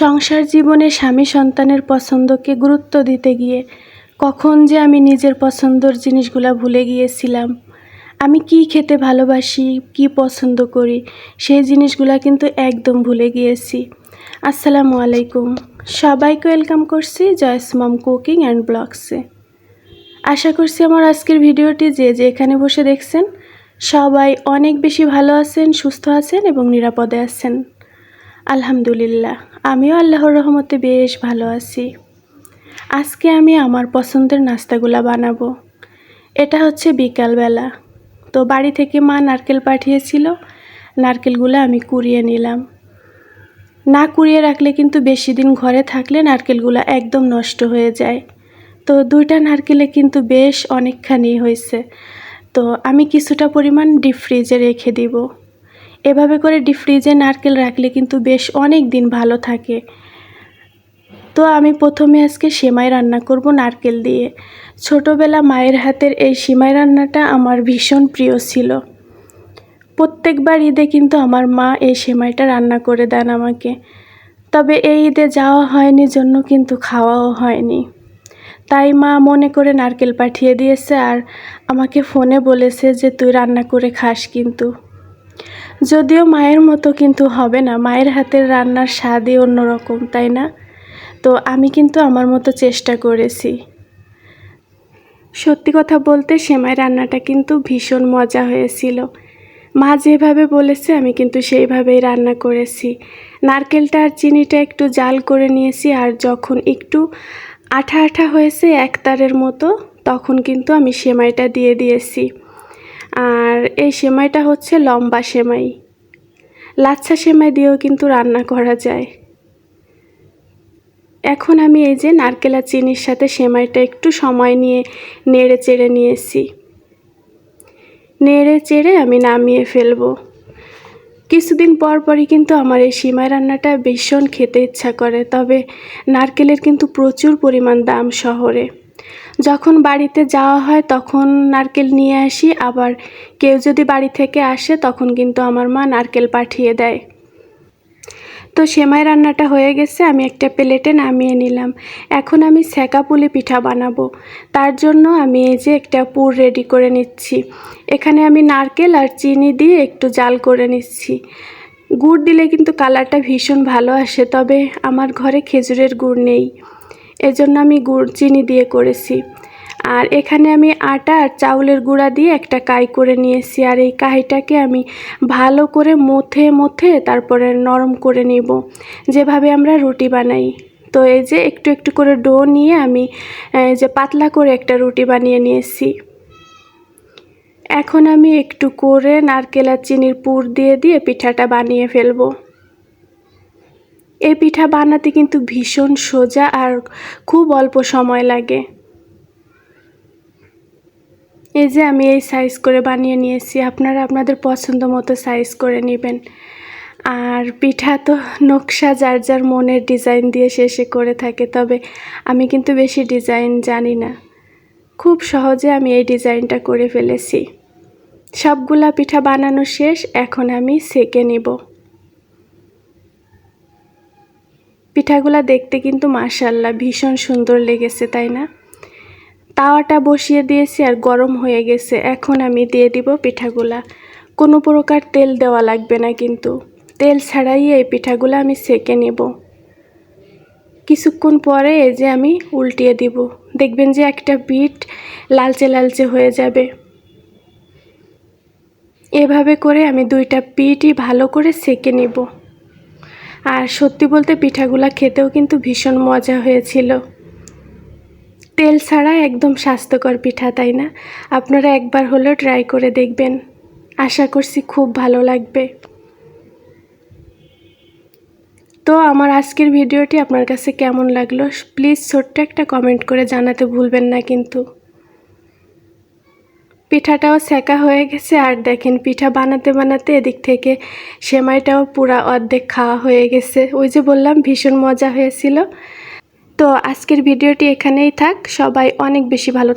সংসার জীবনে স্বামী সন্তানের পছন্দকে গুরুত্ব দিতে গিয়ে কখন যে আমি নিজের পছন্দর জিনিসগুলা ভুলে গিয়েছিলাম। আমি কি খেতে ভালোবাসি, কি পছন্দ করি, সেই জিনিসগুলা কিন্তু একদম ভুলে গিয়েছি। আসসালামু আলাইকুম। সবাইকে ওয়েলকাম করছি জয়স মম কুকিং অ্যান্ড ব্লগসে। আশা করছি আমার আজকের ভিডিওটি যে যে এখানে বসে দেখছেন, সবাই অনেক বেশি ভালো আছেন, সুস্থ আছেন এবং নিরাপদে আছেন। আলহামদুলিল্লাহ, আমিও আল্লাহর রহমতে বেশ ভালো আছি। আজকে আমি আমার পছন্দের নাস্তাগুলা বানাবো। এটা হচ্ছে বিকালবেলা। তো বাড়ি থেকে মা নারকেল পাঠিয়েছিল, নারকেলগুলো আমি কুড়িয়ে নিলাম। না কুড়িয়ে রাখলে কিন্তু বেশি দিন ঘরে থাকলে নারকেলগুলো একদম নষ্ট হয়ে যায়। তো দুইটা নারকেলে কিন্তু বেশ অনেকখানি হয়েছে। তো আমি কিছুটা পরিমাণ ডিপ ফ্রিজে রেখে দিব। এভাবে করে ডিপ ফ্রিজে নারকেল রাখলে কিন্তু বেশ অনেক দিন ভালো থাকে। তো আমি প্রথমে আজকে সেমাই রান্না করব নারকেল দিয়ে। ছোটোবেলা মায়ের হাতের এই সেমাই রান্নাটা আমার ভীষণ প্রিয় ছিল। প্রত্যেকবার ঈদে কিন্তু আমার মা এই সেমাইটা রান্না করে দেন আমাকে। তবে এই ঈদে যাওয়া হয়নি, জন্য কিন্তু খাওয়াও হয়নি। তাই মা মনে করে নারকেল পাঠিয়ে দিয়েছে আর আমাকে ফোনে বলেছে যে, তুই রান্না করে খাস কিন্তু। যদিও মায়ের মতো কিন্তু হবে না। মায়ের হাতের রান্নার স্বাদই অন্যরকম, তাই না? তো আমি কিন্তু আমার মতো চেষ্টা করেছি। সত্যি কথা বলতে সেমাই রান্নাটা কিন্তু ভীষণ মজা হয়েছিল। মা যেভাবে বলেছে, আমি কিন্তু সেইভাবেই রান্না করেছি। নারকেলটা আর চিনিটা একটু জাল করে নিয়েছি, আর যখন একটু আঠা আঠা হয়েছে একতারের মতো, তখন কিন্তু আমি সেমাইটা দিয়ে দিয়েছি। এই সেমাইটা হচ্ছে লম্বা সেমাই। লাচ্ছা সেমাই দিয়েও কিন্তু রান্না করা যায়। এখন আমি এই যে নারকেল আর চিনির সাথে সেমাইটা একটু সময় নিয়ে নেড়ে চেড়ে নিয়েছি নেড়ে চেড়ে আমি নামিয়ে ফেলব। কিছুদিন পর পরই কিন্তু আমার এই সিমাই রান্নাটা ভীষণ খেতে ইচ্ছা করে, তবে নারকেলের কিন্তু প্রচুর পরিমাণ দাম শহরে। যখন বাড়িতে যাওয়া হয় তখন নারকেল নিয়ে আসি, আবার কেউ যদি বাড়ি থেকে আসে তখন কিন্তু আমার মা নারকেল পাঠিয়ে দেয়। তো সেমাই রান্নাটা হয়ে গেছে, আমি একটা প্লেটে নামিয়ে নিলাম। এখন আমি সেকা পুলি পিঠা বানাবো। তার জন্য আমি এই যে একটা পুর রেডি করে নিচ্ছি। এখানে আমি নারকেল আর চিনি দিয়ে একটু জাল করে নিচ্ছি। গুড় দিলে কিন্তু কালারটা ভীষণ ভালো আসে, তবে আমার ঘরে খেজুরের গুড় নেই। এজন্য আমি গুড় চিনি দিয়ে করেছি। আর এখানে আমি আটা আর চাউলের গুঁড়া দিয়ে একটা কাই করে নিয়েছি। আর এই কাইটাকে আমি ভালো করে মথে মথে তারপরে নরম করে নিব। যেভাবে আমরা রুটি বানাই। তো এই যে একটু একটু করে ডো নিয়ে আমি যে পাতলা করে একটা রুটি বানিয়ে নিয়েছি। এখন আমি একটু করে নারকেল আর চিনির পুর দিয়ে দিয়ে পিঠাটা বানিয়ে ফেলব। এই পিঠা বানাতে কিন্তু ভীষণ সোজা আর খুব অল্প সময় লাগে। এই যে আমি এই সাইজ করে বানিয়ে নিয়েছি, আপনারা আপনাদের পছন্দ মতো সাইজ করে নেবেন। আর পিঠা তো নকশা যার যার মনের ডিজাইন দিয়ে শেষে করে থাকে, তবে আমি কিন্তু বেশি ডিজাইন জানি না। খুব সহজে আমি এই ডিজাইনটা করে ফেলেছি। সবগুলা পিঠা বানানো শেষ, এখন আমি সেকে নিব। পিঠাগুলা দেখতে কিন্তু মাশাল্লাহ ভীষণ সুন্দর লেগেছে, তাই না? তাওয়াটা বসিয়ে দিয়েছি আর গরম হয়ে গেছে। এখন আমি দিয়ে দিব পিঠাগুলা। কোনো প্রকার তেল দেওয়া লাগবে না কিন্তু। তেল ছাড়াই এই পিঠাগুলো আমি সেকে নেব। কিছুক্ষণ পরে এই যে আমি উল্টিয়ে দিব। দেখবেন যে একটা বিট লালচে লালচে হয়ে যাবে। এভাবে করে আমি দুইটা পিঠই ভালো করে সেকে নেব। আর সত্যি বলতে পিঠাগুলা খেতেও কিন্তু ভীষণ মজা হয়েছিল। তেল ছাড়া একদম স্বাস্থ্যকর পিঠা, তাই না? আপনারা একবার হলেও ট্রাই করে দেখবেন। আশা করছি খুব ভালো লাগবে। তো আমার আজকের ভিডিওটি আপনার কাছে কেমন লাগল? প্লিজ ছোট্ট একটা কমেন্ট করে জানাতে ভুলবেন না কিন্তু। পিঠাটাও সেকা হয়ে গেছে আর দেখেন পিঠা বানাতে বানাতে এদিক থেকে সেমাইটাও পুরা অর্ধেক খাওয়া হয়ে গেছে। ওই যে বললাম, ভীষণ মজা হয়েছিল। তো আজকের ভিডিওটি এখানেই থাক। সবাই অনেক বেশি ভালো